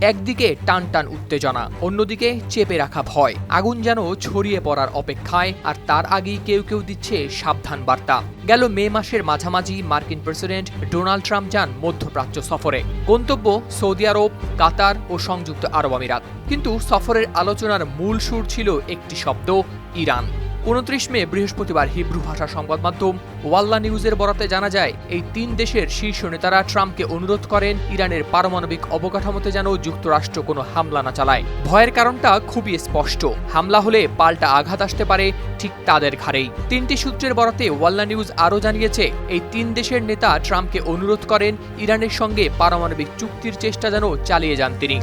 একদিকে টান টান উত্তেজনা, অন্যদিকে চেপে রাখা ভয়। আগুন যেন ছড়িয়ে পড়ার অপেক্ষায়, আর তার আগেই কেউ কেউ দিচ্ছে সাবধান বার্তা। গেল মে মাসের মাঝামাঝি মার্কিন প্রেসিডেন্ট ডোনাল্ড ট্রাম্প যান মধ্যপ্রাচ্য সফরে। গন্তব্য সৌদি আরব, কাতার ও সংযুক্ত আরব আমিরাত। কিন্তু সফরের আলোচনার মূল সুর ছিল একটি শব্দ, ইরান। উনত্রিশ মে বৃহস্পতিবার হিব্রু ভাষা সংবাদ মাধ্যম ওয়াল্লা নিউজের বরাতে জানা যায়, এই তিন দেশের শীর্ষ নেতারা ট্রাম্পকে অনুরোধ করেন ইরানের পারমাণবিক অবকাঠামোতে যেন যুক্তরাষ্ট্র কোনো হামলা না চালায়। ভয়ের কারণটা খুবই স্পষ্ট। হামলা হলে পাল্টা আঘাত আসতে পারে ঠিক তাদের ঘাড়েই। তিনটি সূত্রের বরাতে ওয়াল্লা নিউজ আরও জানিয়েছে, এই তিন দেশের নেতা ট্রাম্পকে অনুরোধ করেন ইরানের সঙ্গে পারমাণবিক চুক্তির চেষ্টা যেন চালিয়ে যান তিনি।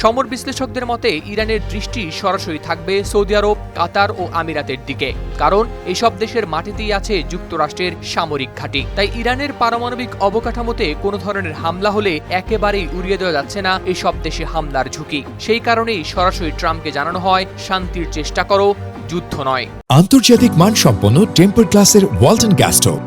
সমর বিশ্লেষকদের মতে, ইরানের দৃষ্টি সরাসরি থাকবে সৌদি আরব, কাতার ও আমিরাতের দিকে। কারণ, এসব দেশের মাটিতেই আছে যুক্তরাষ্ট্রের সামরিক ঘাঁটি। তাই ইরানের পারমাণবিক অবকাঠামোতে কোনো ধরনের হামলা হলে একেবারেই উড়িয়ে দেওয়া যাচ্ছে না এসব দেশে হামলার ঝুঁকি। সেই কারণেই সরাসরি ট্রাম্পকে জানানো হয়, শান্তির চেষ্টা করো, যুদ্ধ নয়। আন্তর্জাতিক মানসম্পন্ন টেম্পার গ্লাসের ওয়ালটন গ্যাস স্টোভ,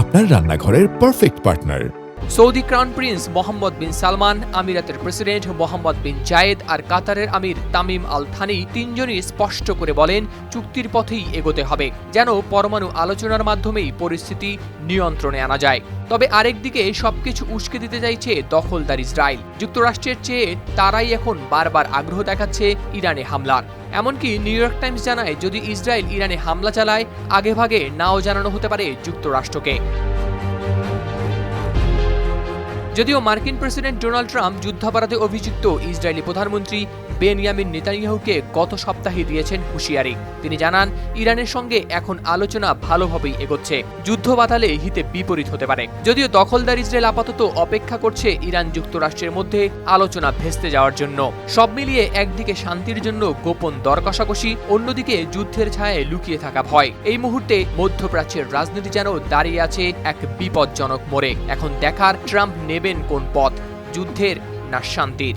আপনার রান্নাঘরের perfect partner. Saudi crown prince Mohammed bin Salman, আমিরাতের প্রেসিডেন্ট মোহাম্মদ বিন জায়েদ আর কাতারের আমির তামিম আল থানি তিনজনই স্পষ্ট করে বলেন, চুক্তির পথেই এগোতে হবে, যেন পরমাণু আলোচনার মাধ্যমেই পরিস্থিতি নিয়ন্ত্রণে আনা যায়। তবে আরেকদিকে সবকিছু উস্কে দিতে চাইছে দখলদার ইসরায়েল। যুক্তরাষ্ট্রের চেয়ে তারাই এখন বারবার আগ্রহ দেখাচ্ছে ইরানে হামলার। এমনকি নিউ ইয়র্ক টাইমস জানায়, যদি ইসরায়েল ইরানে হামলা চালায়, আগেভাগে নাও জানানো হতে পারে যুক্তরাষ্ট্রকে। যদিও মার্কিন প্রেসিডেন্ট ডোনাল্ড ট্রাম্প যুদ্ধাপরাধে অভিযুক্ত ইসরায়েলি প্রধানমন্ত্রী বেনিয়ামিন নেতানিয়াহুকে গত সপ্তাহে দিয়েছেন হুঁশিয়ারি। তিনি জানান, ইরানের সঙ্গে এখন আলোচনা ভালোভাবেই এগোচ্ছে। যুদ্ধ বাতালে হিতে বিপরীত হতে পারে। যদিও দখলদার ইসরায়েল আপাতত অপেক্ষা করছে ইরান যুক্তরাষ্ট্রের মধ্যে আলোচনা ভেস্তে যাওয়ার জন্য। সব মিলিয়ে একদিকে শান্তির জন্য গোপন দর কষাকষি অন্যদিকে যুদ্ধের ছায়ায় লুকিয়ে থাকা ভয়। এই মুহূর্তে মধ্যপ্রাচ্যের রাজনীতি যেন দাঁড়িয়ে আছে এক বিপজ্জনক মোড়ে। এখন দেখার ট্রাম্প নেবেন কোন পথ? যুদ্ধের না শান্তির।